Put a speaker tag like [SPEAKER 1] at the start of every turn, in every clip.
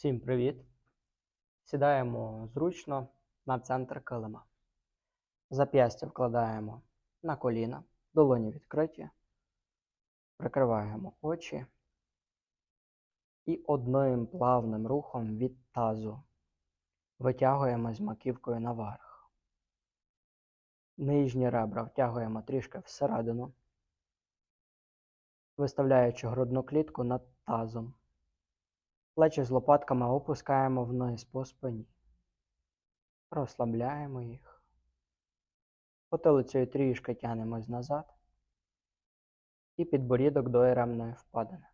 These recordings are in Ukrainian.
[SPEAKER 1] Всім привіт! Сідаємо зручно на центр килима. Зап'ястя вкладаємо на коліна, долоні відкриті, прикриваємо очі і одним плавним рухом від тазу витягуємо з маківкою наверх. Нижні ребра втягуємо трішки всередину, виставляючи грудну клітку над тазом. Плечі з лопатками опускаємо вниз по спині. Розслабляємо їх. Потилицею трішки тягнемось назад. І підборідок до еремної впадини.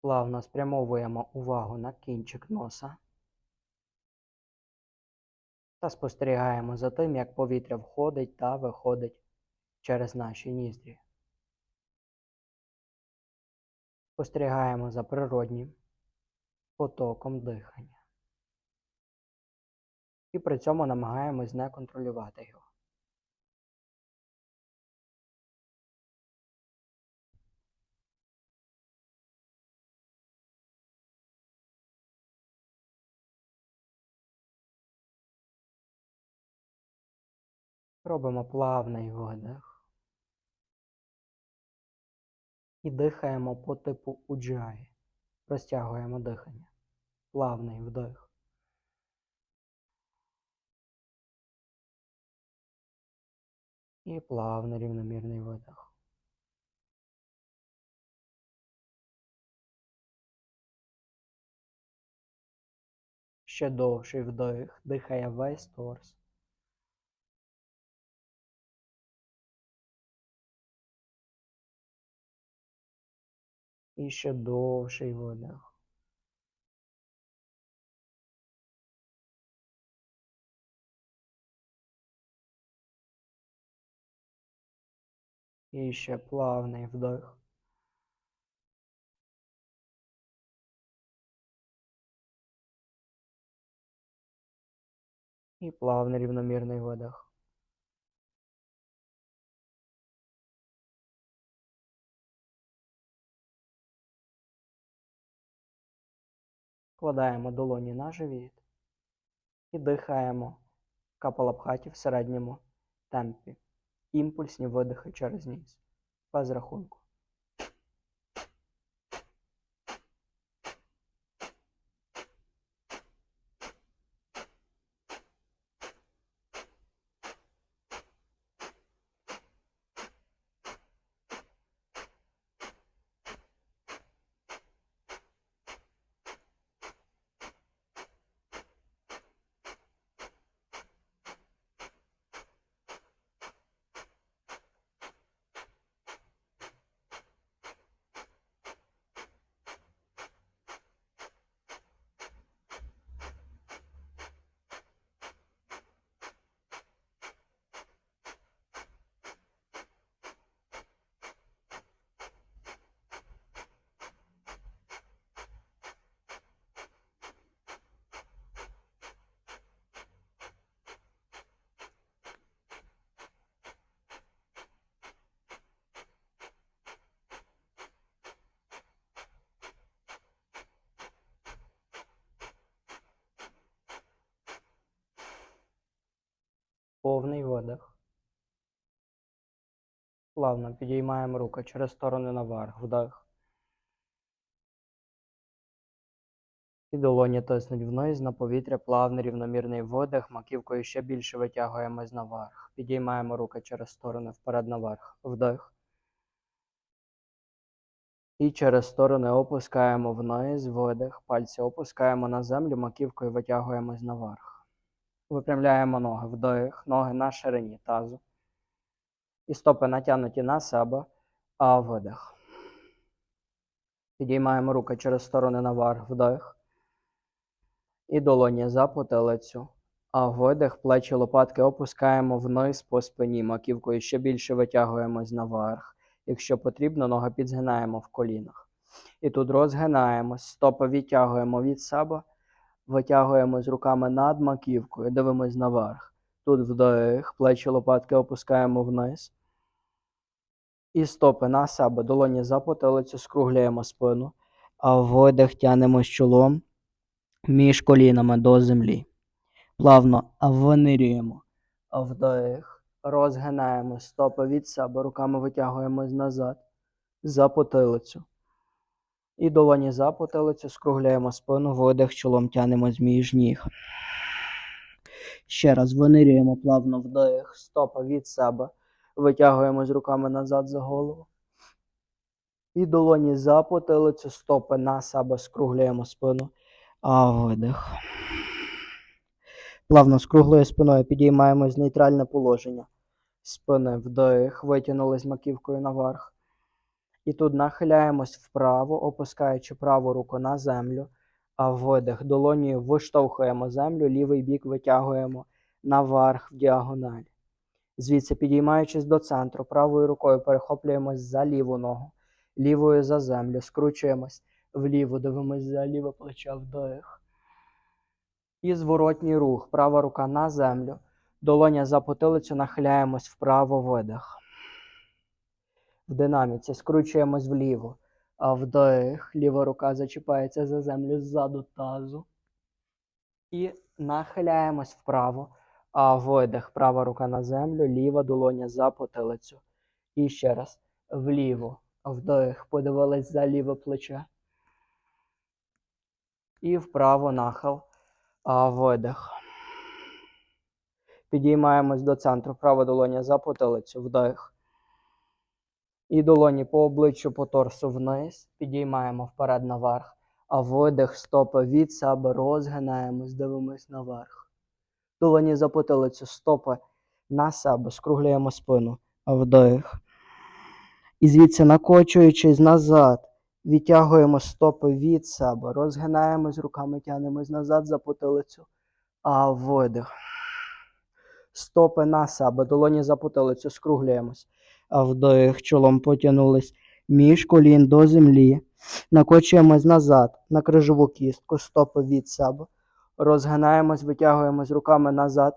[SPEAKER 1] Плавно спрямовуємо увагу на кінчик носа. Та спостерігаємо за тим, як повітря входить та виходить через наші ніздрі. Спостерігаємо за природнім потоком дихання. І при цьому намагаємось не контролювати його. Робимо плавний видих. І дихаємо по типу уджаї. Розтягуємо дихання. Плавний вдих. І плавний рівномірний видих. Ще довший вдих. Дихає весь торс. І ще довший видих. І ще плавний вдих. І плавний рівномірний видих. Вкладаємо долоні на живіт і дихаємо капалабхаті в середньому темпі. Імпульсні видихи через ніс. Без рахунку. Повний видих. Плавно підіймаємо руки через сторони наверх. Вдих. І долоні тиснуть вниз на повітря, плавний рівномірний видих. Маківкою ще більше витягуємось наверх. Підіймаємо руки через сторони вперед наверх. Вдих. І через сторони опускаємо вниз, видих. Пальці опускаємо на землю, маківкою витягуємось наверх. Випрямляємо ноги, вдих, ноги на ширині тазу. І стопи натягнуті на себе, а видих. Підіймаємо руки через сторони наверх, вдих. І долоні за потилицю. А видих, плечі лопатки опускаємо вниз по спині. Маківкою ще більше витягуємось наверх. Якщо потрібно, ноги підзгинаємо в колінах. І тут розгинаємось, стопи відтягуємо від себе. Витягуємось руками над маківкою, дивимось наверх. Тут вдих, плечі лопатки опускаємо вниз. І стопи на себе, долоні за потилицю, скруглюємо спину, а видих тянемо чолом між колінами до землі. Плавно винирюємо. Вдих. Розгинаємо стопи від себе, руками витягуємось назад за потилицю. І долоні за потилицю, скругляємо спину, видих, чолом тянемось між ніг. Ще раз винирюємо плавно вдих, стопа від себе. Витягуємось руками назад за голову. І долоні за потилицю, стопи на себе, скругляємо спину. А видих. Плавно з круглою спиною підіймаємось в нейтральне положення. Спини вдих, витягнулись маківкою наверх. І тут нахиляємось вправо, опускаючи праву руку на землю, а видих долонію виштовхуємо землю, лівий бік витягуємо наверх в діагональ. Звідси, підіймаючись до центру, правою рукою перехоплюємось за ліву ногу, лівою за землю, скручуємось вліво, дивимось за ліве плече вдих. І зворотній рух. Права рука на землю. Долоня за потилицю нахиляємось вправо видих. В динаміці скручуємось вліво. А вдих. Ліва рука зачіпається за землю ззаду тазу. І нахиляємось вправо. А видих. Права рука на землю, ліва долоня за потилицю. І ще раз. Вліво. Вдих. Подивились за ліве плече. І вправо нахил. А видих. Підіймаємось до центру. Права долоня за потилицю. Вдих. І долоні по обличчю, по торсу вниз. Підіймаємо вперед наверх. А видих, стопи від себе розгинаємось, дивимось наверх. Долоні за потилицю, стопи на себе, скруглюємо спину. А вдих. І звідси накочуючись назад, відтягуємо стопи від себе, розгинаємось руками, тягнемось назад за потилицю. А видих. Стопи на себе, долоні за потилицю, скруглюємось. А вдих, чолом потягнулись між колін до землі. Накочуємось назад на крижову кістку, стопи від себе. Розгинаємось, витягуємось руками назад.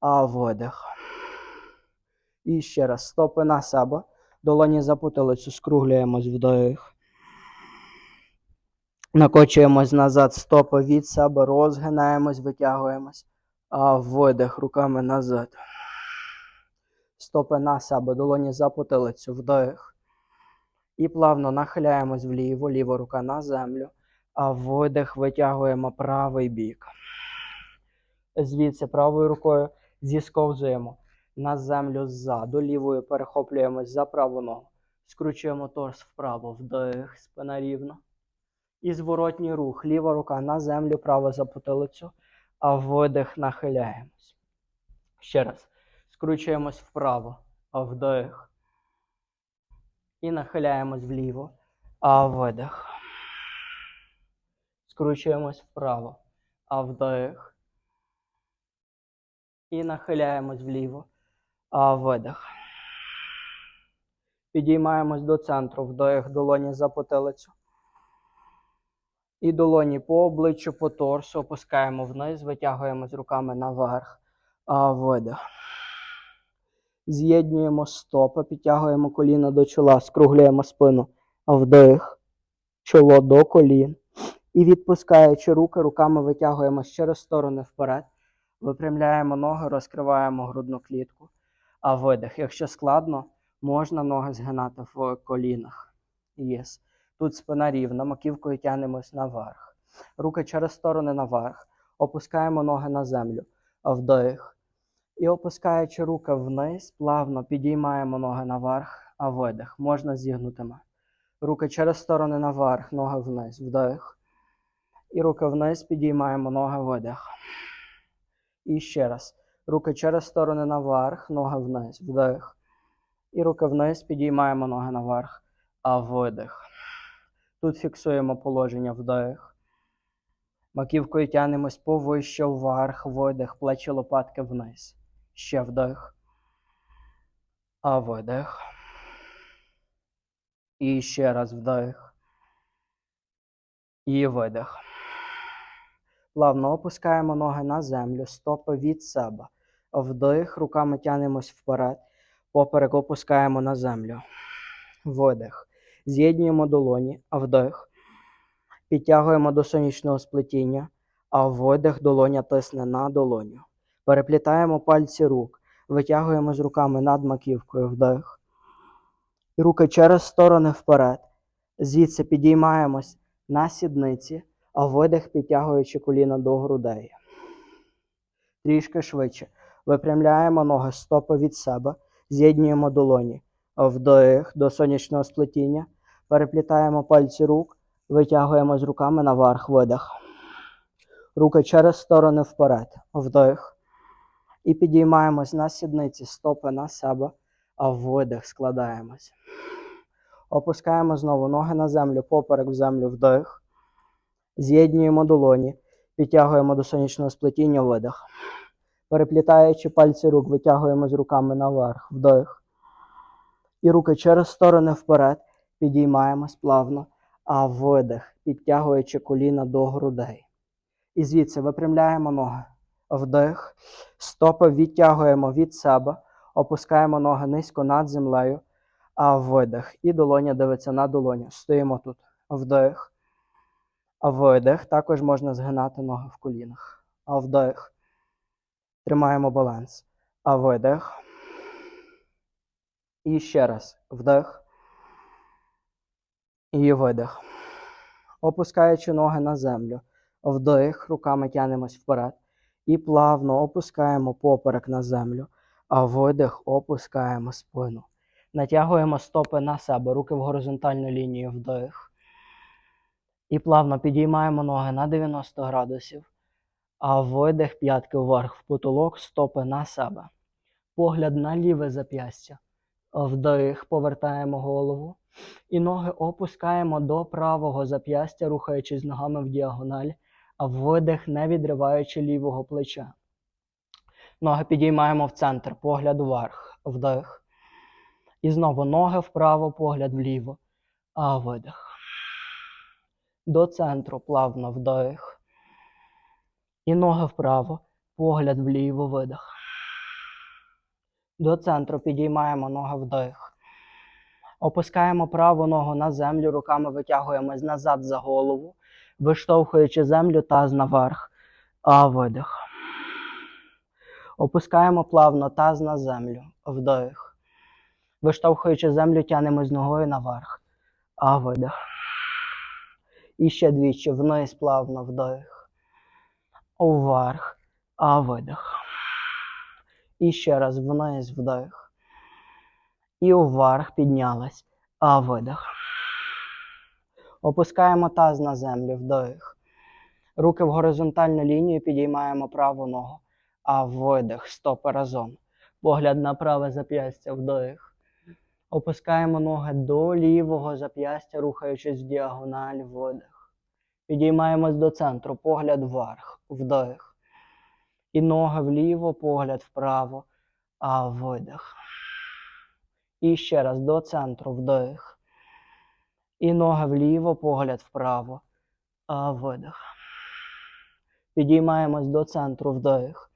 [SPEAKER 1] А видих. І ще раз. Стопи на себе. Долоні за скруглюємось вдих. Накочуємось назад, стопи від себе, розгинаємось, витягуємось. А видих руками назад. Стопи на себе, долоні за потилицю, вдих. І плавно нахиляємось вліво, ліва рука на землю, а видих витягуємо правий бік. Звідси правою рукою зісковзуємо на землю ззаду, лівою перехоплюємось за праву ногу. Скручуємо торс вправо, вдих, спина рівно. І зворотній рух. Ліва рука на землю, права за потилицю, а видих нахиляємось. Ще раз. Скручуємось вправо, а вдих. І нахиляємось вліво, а видих. Скручуємось вправо, а вдих. І нахиляємось вліво, а видих. Підіймаємось до центру, вдих, долоні за потилицю. І долоні по обличчю, по торсу опускаємо вниз, витягуємо з руками наверх. А видих. З'єднуємо стопи, підтягуємо коліна до чола, скруглюємо спину. Вдих. Чоло до колін. І відпускаючи руки, руками витягуємо через сторони вперед. Випрямляємо ноги, розкриваємо грудну клітку. А видих. Якщо складно, можна ноги згинати в колінах. Єс. Тут спина рівна, маківкою тягнемось наверх. Руки через сторони наверх. Опускаємо ноги на землю. Вдих. І опускаючи руки вниз, плавно підіймаємо ноги наверх, а видих. Можна зігнутими. Руки через сторони наверх, ноги вниз. Вдих. І руки вниз підіймаємо ноги видих. І ще раз. Руки через сторони наверх, ноги вниз. Вдих. І руки вниз підіймаємо ноги наверх, а видих. Тут фіксуємо положення вдих. Маківкою тянемось повище вверх, видих, плечі лопатки вниз. Ще вдих. А видих. І ще раз вдих. І видих. Плавно опускаємо ноги на землю, стопи від себе. Вдих, руками тянемось вперед. Поперек опускаємо на землю. Видих. З'єднуємо долоні, а вдих. Підтягуємо до сонячного сплетіння, а видих долоня тисне на долоню. Переплітаємо пальці рук, витягуємо з руками над маківкою вдих. І руки через сторони вперед. Звідси підіймаємось на сідниці, а видих підтягуючи коліна до грудей. Трішки швидше. Випрямляємо ноги стопи від себе, з'єднуємо долоні. Вдих до сонячного сплетіння. Переплітаємо пальці рук, витягуємо з руками наверх видих. Руки через сторони вперед. Вдих. І підіймаємось на сідниці, стопи на себе, а в видих складаємось. Опускаємо знову ноги на землю, поперек в землю вдих. З'єднуємо долоні, підтягуємо до сонячного сплетіння видих. Переплітаючи пальці рук, витягуємо з руками наверх, вдих. І руки через сторони вперед, підіймаємось плавно, а видих, підтягуючи коліна до грудей. І звідси випрямляємо ноги. Вдих. Стопи відтягуємо від себе, опускаємо ноги низько над землею, а видих. І долоня дивиться на долоню. Стоїмо тут. Вдих. Видих. Також можна згинати ноги в колінах. А вдих. Тримаємо баланс. А видих. І ще раз. Вдих. І видих. Опускаючи ноги на землю. Вдих, руками тянемось вперед. І плавно опускаємо поперек на землю, а видих опускаємо спину. Натягуємо стопи на себе, руки в горизонтальну лінію вдих. І плавно підіймаємо ноги на 90 градусів, а видих п'ятки вверх в потолок, стопи на себе. Погляд на ліве зап'ястя. Вдих, повертаємо голову. І ноги опускаємо до правого зап'ястя, рухаючись ногами в діагональ, видих, не відриваючи лівого плеча. Ноги підіймаємо в центр, погляд вверх, вдих. І знову ноги вправо, погляд вліво, а видих. До центру плавно вдих. І ноги вправо, погляд вліво, видих. До центру підіймаємо ноги вдих. Опускаємо праву ногу на землю, руками витягуємось назад за голову, виштовхуючи землю таз наверх, а видих. Опускаємо плавно таз на землю, вдих. Виштовхуючи землю, тянемось ногою наверх, а видих. І ще двічі вниз плавно вдих. Вверх, а видих. І ще раз вниз вдих. І вверх піднялась, а видих. Опускаємо таз на землю, вдих. Руки в горизонтальну лінію підіймаємо праву ногу, а видих, стопи разом. Погляд на праве зап'ястя, вдих. Опускаємо ноги до лівого зап'ястя, рухаючись в діагональ, видих. Підіймаємось до центру, погляд вверх, вдих. І ноги вліво, погляд вправо, а видих. І ще раз до центру, вдих. І ноги вліво, погляд вправо, а видих. Підіймаємось до центру, вдих.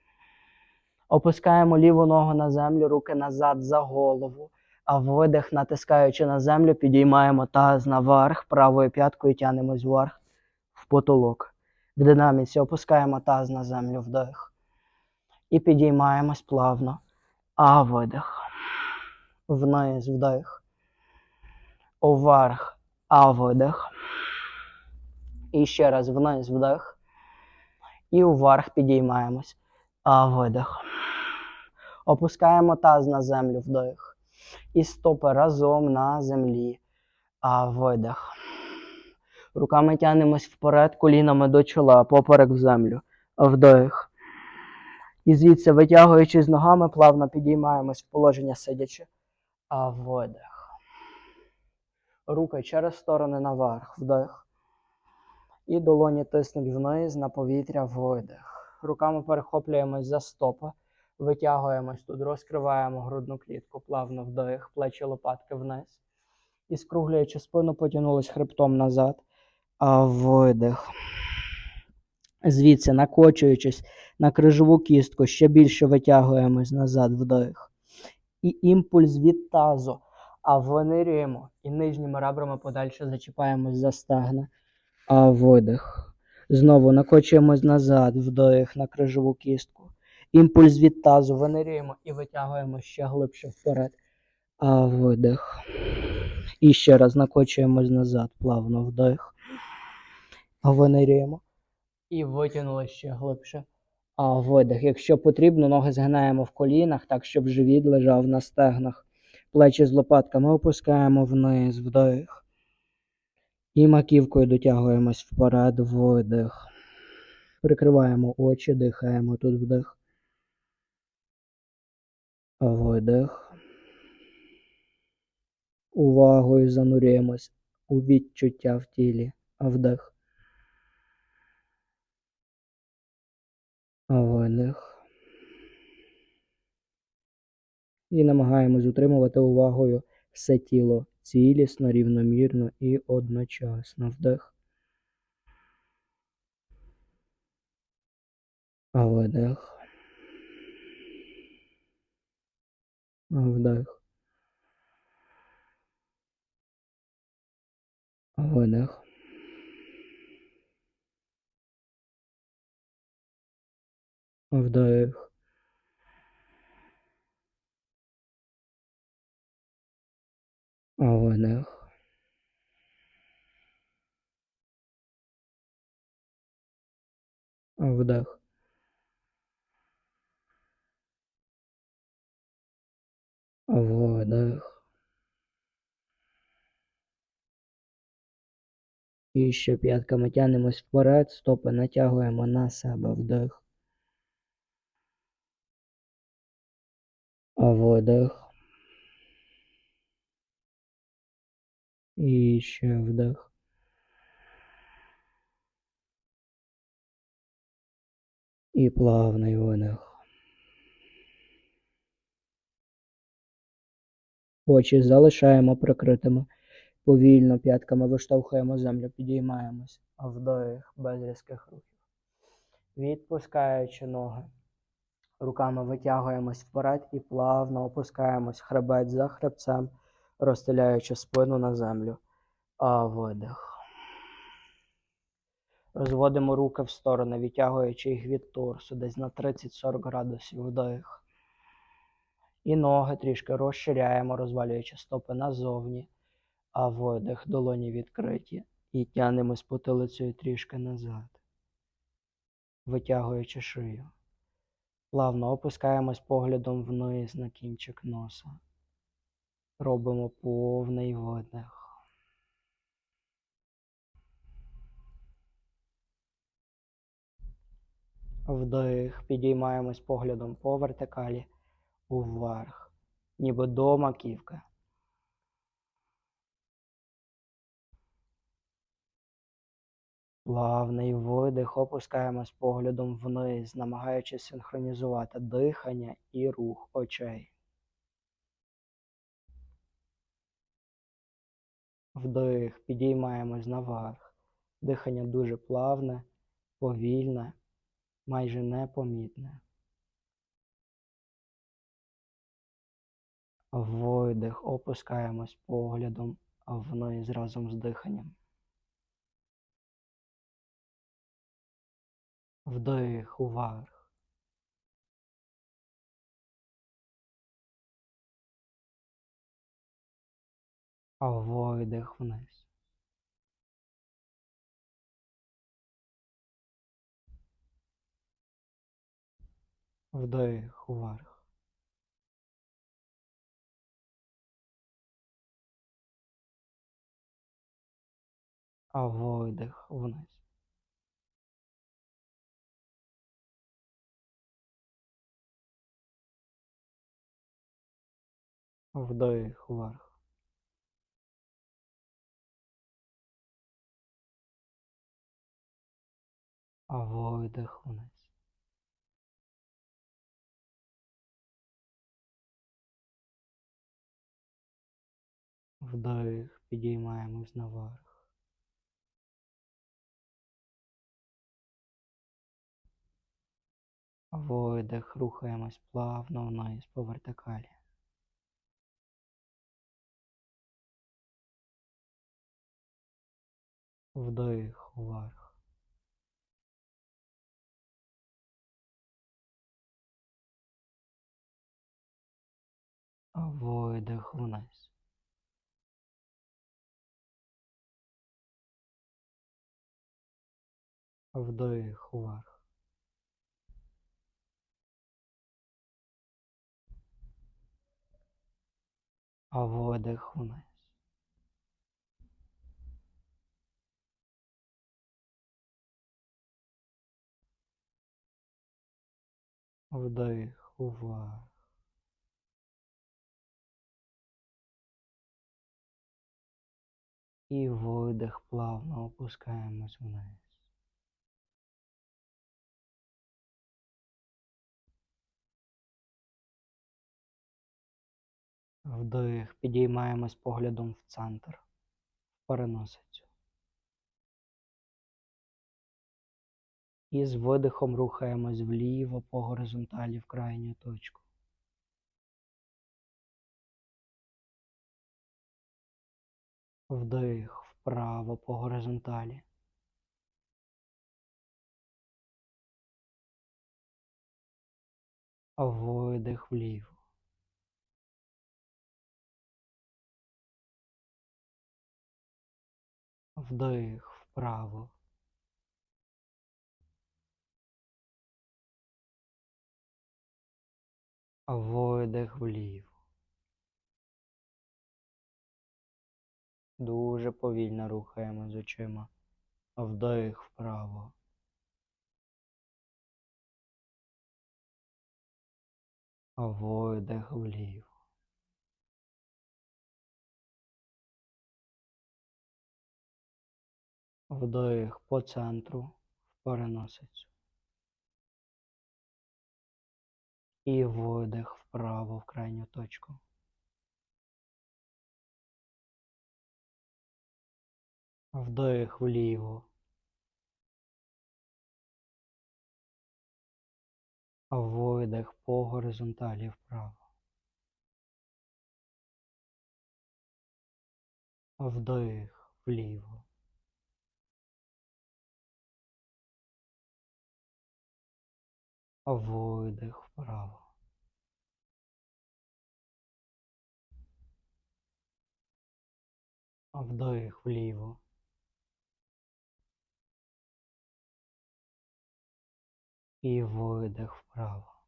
[SPEAKER 1] Опускаємо ліву ногу на землю, руки назад за голову. А видих, натискаючи на землю, підіймаємо таз наверх, правою п'яткою тянемось вверх в потолок. В динаміці опускаємо таз на землю, вдих. І підіймаємось плавно. А видих. Вниз вдих. Вверх, а видих. І ще раз вниз вдих. І вверх підіймаємось. А видих. Опускаємо таз на землю вдих. І стопи разом на землі. А видих. Руками тянемось вперед, колінами до чола, поперек в землю. Вдих. І звідси, витягуючись ногами, плавно підіймаємось в положення сидячи. А видих. Руки через сторони наверх. Вдих. І долоні тиснуть вниз на повітря видих. Руками перехоплюємось за стопи. Витягуємось тут, розкриваємо грудну клітку, плавно вдих, плечі лопатки вниз. І скруглюючи спину, потягнулись хребтом назад. А видих. Звідси, накочуючись на крижову кістку, ще більше витягуємось назад вдих. І імпульс від тазу, А винирюємо і нижніми ребрами подальше зачіпаємось за стегна. А видих. Знову накочуємось назад, вдих на крижову кістку. Імпульс від тазу винирюємо і витягуємо ще глибше вперед. А видих. І ще раз накочуємось назад, плавно вдих. Винирюємо. І витягнули ще глибше. А видих. Якщо потрібно, ноги згинаємо в колінах, так, щоб живіт лежав на стегнах. Плечі з лопатками опускаємо вниз, вдих. І маківкою дотягуємось вперед, видих. Прикриваємо очі, дихаємо тут вдих. Видих. Увагою занурюємось у відчуття в тілі. Вдих. Видих. І намагаємось утримувати увагою все тіло цілісно, рівномірно і одночасно. Вдих. Видих. Вдих. Видих. Вдих. Видих. Вдих. Видих. І ще п'ятками тянемось вперед, стопи натягуємо на себе вдих. Видих. І ще вдих. І плавний видих. Очі залишаємо прикритими. Повільно п'ятками виштовхуємо землю, підіймаємось. Вдих без різких рухів. Відпускаючи ноги. Руками витягуємось вперед і плавно опускаємось хребець за хребцем, розстеляючи спину на землю. А видих. Розводимо руки в сторони, відтягуючи їх від торсу, десь на 30-40 градусів вдих. І ноги трішки розширяємо, розвалюючи стопи назовні, а видих, долоні відкриті. І тянемось потилицею трішки назад, витягуючи шию. Плавно опускаємось поглядом вниз на кінчик носа. Робимо повний видих. Вдих, підіймаємось поглядом по вертикалі уверх, ніби до маківки. Плавний видих, опускаємось поглядом вниз, намагаючись синхронізувати дихання і рух очей. Вдих, підіймаємось наверх. Дихання дуже плавне, повільне, майже непомітне. Видих, опускаємось поглядом вниз разом з диханням. Вдих уверх. А видих вниз. Вдих уверх. А видих вниз. Вдих вверх. а видих вниз. Вдих, підіймаємось наверх. Видих, рухаємось плавно вниз по вертикалі. Вдих вверх. Видих вниз. Вдих вверх. А видих вниз. Вдих вверх. І видих плавно опускаємось вниз. Вдих, підіймаємось поглядом в центр, в переносицю. І з видихом рухаємось вліво по горизонталі в крайню точку. Вдих вправо по горизонталі. Видих вліво. Вдих вправо. Видих вліво. Дуже повільно рухаємо з очима. Вдих вправо. Видих вліво. Вдих по центру в переносицю. І видих вправо в крайню точку. Вдих вліво. Видих по горизонталі вправо. Вдих вліво. Видих вправо. Вдих вліво. І видих вправо.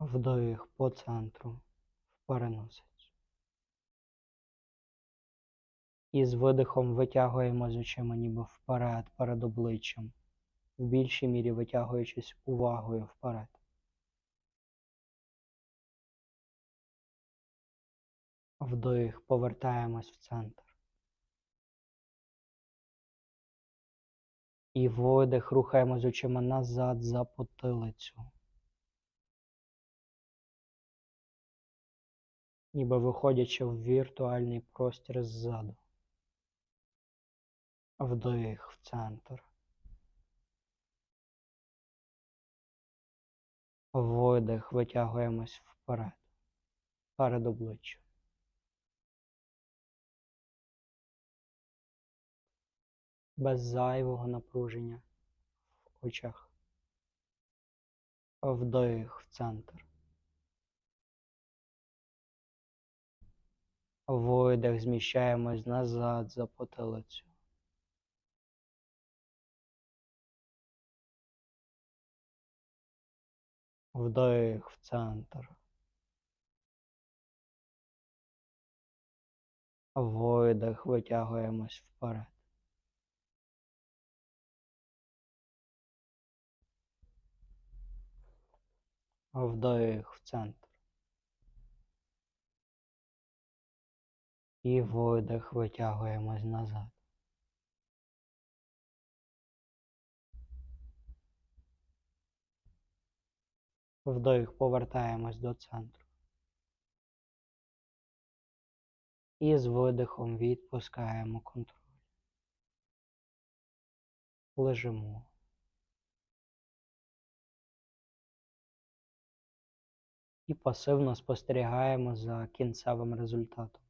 [SPEAKER 1] Вдих по центру в переносицю. І з видихом витягуємо з очима ніби вперед, перед обличчям, в більшій мірі витягуючись увагою вперед. Вдих, повертаємось в центр. І видих, рухаємось очима назад за потилицю. Ніби виходячи в віртуальний простір ззаду. Вдих в центр. Видих, витягуємось вперед, перед обличчям. Без зайвого напруження в очах. Вдих в центр. Видих, зміщаємось назад за потилицю. Вдих в центр. Видих, витягуємось вперед. Вдих в центр. І видих, витягуємось назад. Вдих, повертаємось до центру. І з видихом відпускаємо контроль. Лежимо. І пасивно спостерігаємо за кінцевим результатом,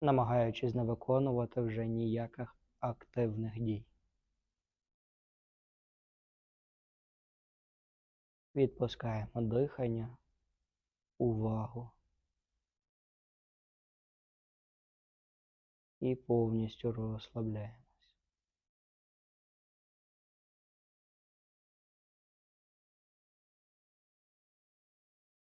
[SPEAKER 1] намагаючись не виконувати вже ніяких активних дій. Відпускаємо дихання, увагу і повністю розслабляємось.